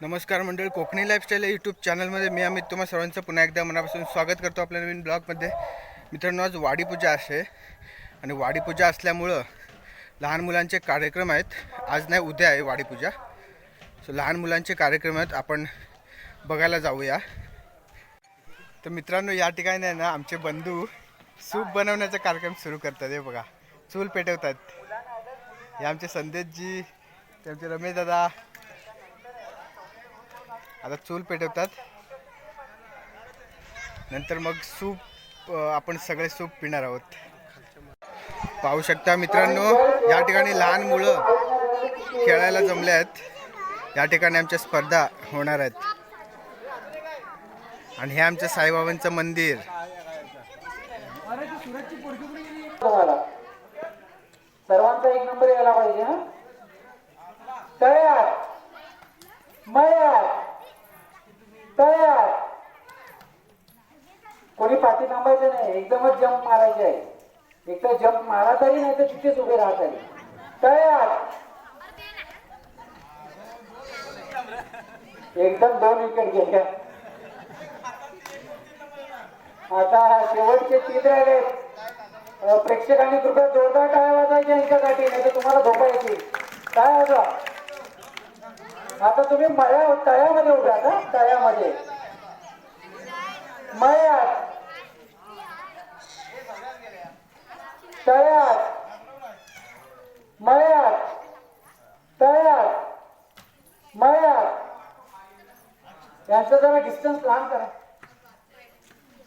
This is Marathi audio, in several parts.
नमस्कार मंडळी कोकणी लाईफस्टाईल यूट्यूब चॅनलमध्ये मी अमित तुम्हा सर्वांचं पुन्हा एकदा मनापासून स्वागत करतो आपल्या नवीन ब्लॉगमध्ये मित्रांनो आज वाडीपूजा असे. आणि वाडीपूजा असल्यामुळं लहान मुलांचे कार्यक्रम आहेत. आज नाही उद्या आहे वाडीपूजा सो लहान मुलांचे कार्यक्रम आहेत. आपण बघायला जाऊया. तर मित्रांनो या ठिकाणी ना आमचे बंधू सूप बनवण्याचा कार्यक्रम सुरू करतात. हे बघा चूल पेटवतात. हे आमचे संदेशजी त्यांचे रमेश दादा आता चूल पेटवतात. नंतर मग सूप आपण सगळे सूप पिणार आहोत. पाहू शकता मित्रांनो या ठिकाणी लहान मुलं खेळायला जमले आहेत. या ठिकाणी आमच्या स्पर्धा होणार आहेत. आणि हे आमच्या साईबाबांचं मंदिर. सर्वांचा एक नंबर यायला पाहिजे तयार मयार तयार कोणी पाठी थांबायचं नाही एकदमच जंप मारायचे आहे. एक तर जंप मारा तरी नाही तर तिथेच उभे राहत आहे तयार. एकदम दोन विकेट गेल्या. आता शेवटचे तीन राहिले. प्रेक्षकांनी कृपया जोरदार टाळ्या वाजायच्या यांच्यासाठी नाही तर तुम्हाला धोका येतील. काय वाजा आता तुम्ही मळ्या तळ्यामध्ये उभ्या का तळ्यामध्ये. मयात. तळ्यात. मयात. तळ्यात. मयात. यांचा जरा डिस्टन्स लहान करा.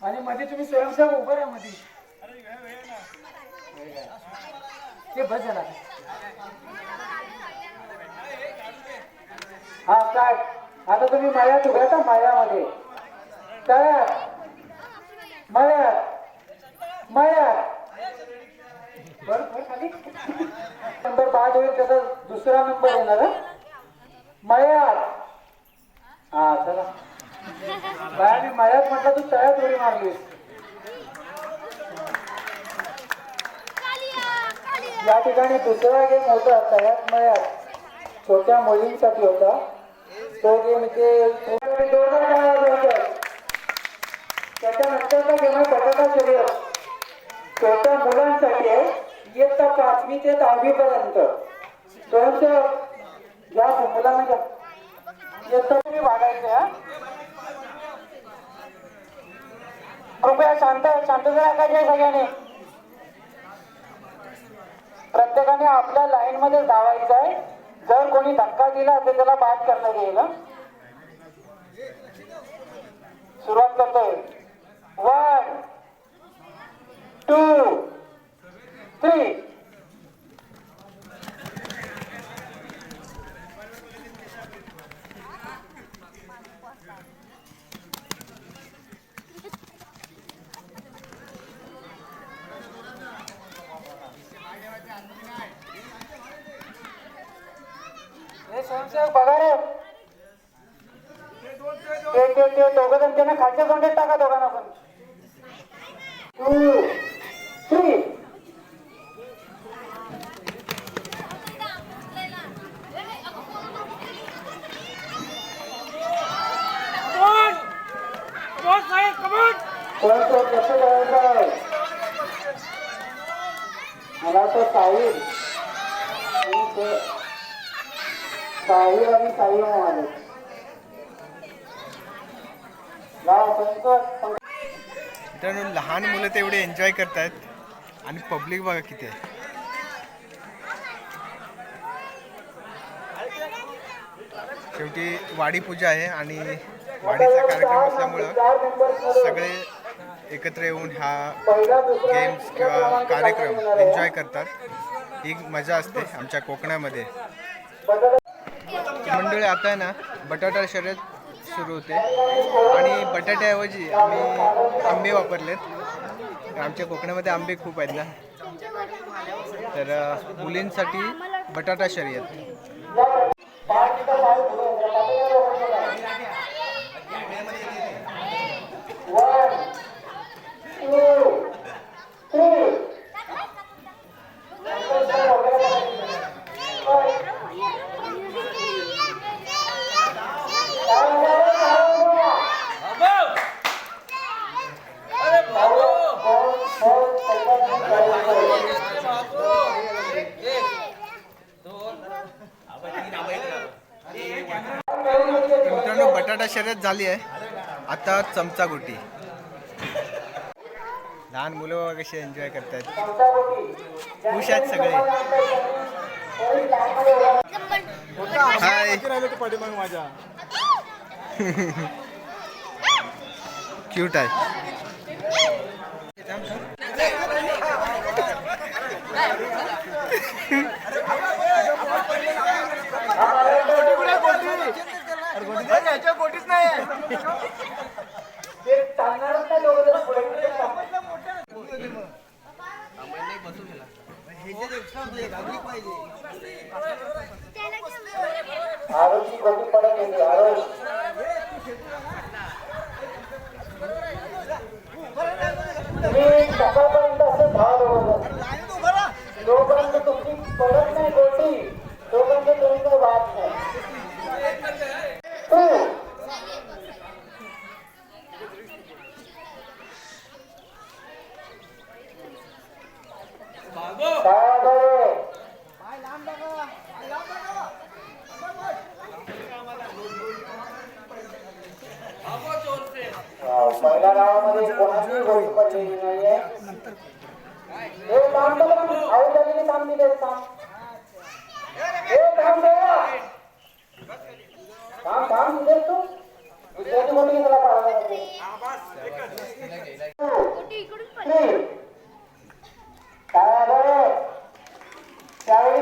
आणि मध्ये तुम्ही स्वयंसेवक उभं राहा मध्ये. ते बस झाला हा काय? आता तुम्ही मायात उभ्या का मायामध्ये तयार मळ्यात. मळ्यात. नंबर बाद होईल त्याचा दुसरा नंबर येणार हं? मळ्यात. हा चला. बायाने मळ्यात म्हटलं तू तळ्यात उडी मारलीस. या ठिकाणी दुसरा गेम होता तळ्यात मळ्यात. छोट्या मुलींसाठी होता. तो गेम इथे जोरदार टाळ्या वाजवायच्या. त्याच्यानंतरचा गेम आहे बटाटा शर्यत छोट्या मुलांसाठी आहे इयत्ता पाचवी ते दहावी पर्यंत स्वयंसेवक ज्या मुलांना घ्या इयत्ता तुम्ही वागायचे हा कृपया शांत शांत शांतता काय सगळ्यांनी प्रत्येकाने आपल्या लाईन मध्ये धावायचं आहे जर कोणी धक्का दिला तर त्याला बाद करण्यात येईल सुरुवात करतोय. वन टू थ्री स्वयंसेवक बघा रे ते ते ते दोघं जण त्यांना खालच्या तोंडात टाका दोघांना पण. टू थ्री लक्ष मला तर साहिल साहिल आणि साई आले मित्रांनो लहान मुलं तेवढे एन्जॉय करतायत आणि पब्लिक बघा किती आहे. शेवटी वाडी पूजा आहे आणि वाडीचा कार्यक्रम असल्यामुळं सगळे एकत्र येऊन हा गेम्स किंवा कार्यक्रम एन्जॉय करतात. ही मजा असते आमच्या कोकणामध्ये. मंडळी आता आहे ना बटाटा शर्यत सुरू होते. आणि बटाट्याऐवजी आम्ही आंबे वापरलेत. आमच्या कोकणामध्ये आंबे खूप आहेत ना. तर मुलींसाठी बटाटा शर्यत वन टू थ्री बटाटा शर्यत झाली आहे. आता चमचा गोटी. लहान मुलं कसे एन्जॉय करतात खुश आहेत सगळे. हाय क्यूट आहे. ते चालणारच नाही दोघं पुढे पुढे. आरोग्य कमी पडत आरोग्य. तुम्ही सकाळपर्यंत असं धाव बरोबर जोपर्यंत तुमची पडत नाही गोटी तोपर्यंत तुम्ही काही वाद नाही तू काय बरे पहिल्या गावामध्ये कोणाची गोष्ट पडलेली नाहीये हे काम तर काम दिले काम हे काम काम काम दिले तू मोठी त्याला पाहायला काय आलं त्यावेळी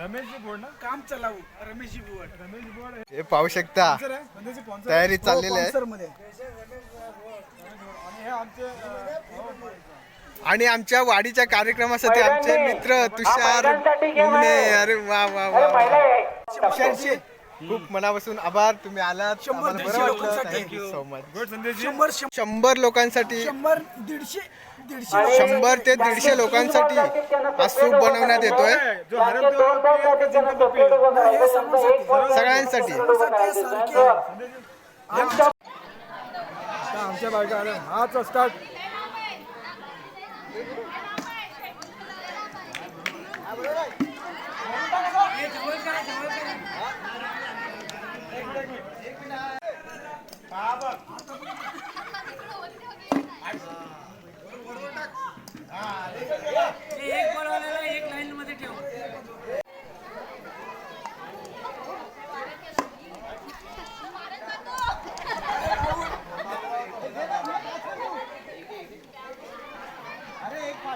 रमेशजी बोर्ड ना? काम चलावू. रमेशजी बोर्ड. रमेश बोर्ड हे पाहू शकता. Sponsor आहे? संदेशची sponsor तयारी आहे. चाललेली आहे. आणि हे आमचे अं, आणि आमच्या वाडीच्या कार्यक्रमासाठी आमचे मित्र तुषार. अरे वा वा वा अरे महिला वा. खूप मनापासून आभार. तुम्ही आलात. आम्हाला बरं वाटलं. Thank you so much good Sandeshji. शंभर लोकांसाठी आणि शंभर ते दीडशे लोकांसाठी हा सूप बनवण्यात येतोय. जो त्यांचे हरेल दोन बॉल जाते, त्यांना separate उभं करायचं. त्यांचं एक बॉल सगळ्यांसाठी. separate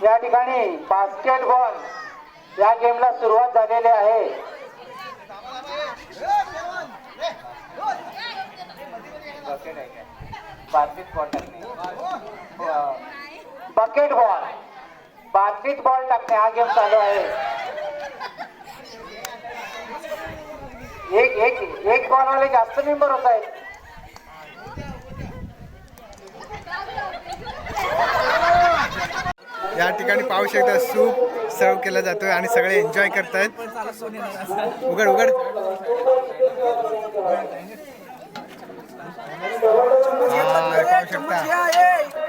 या ठिकाणी बास्केटबॉल या गेमला सुरुवात झालेली आहे. बकेट बॉल बास्केट बॉल टाकणे हा गेम चालू आहे. एक एक एक बॉल वाले जास्त मेंबर होत आहेत. या ठिकाणी पाहू शकता सूप सर्व केला जातोय आणि सगळे एन्जॉय करतायत. उघड उघड. 结婚的人怎么耶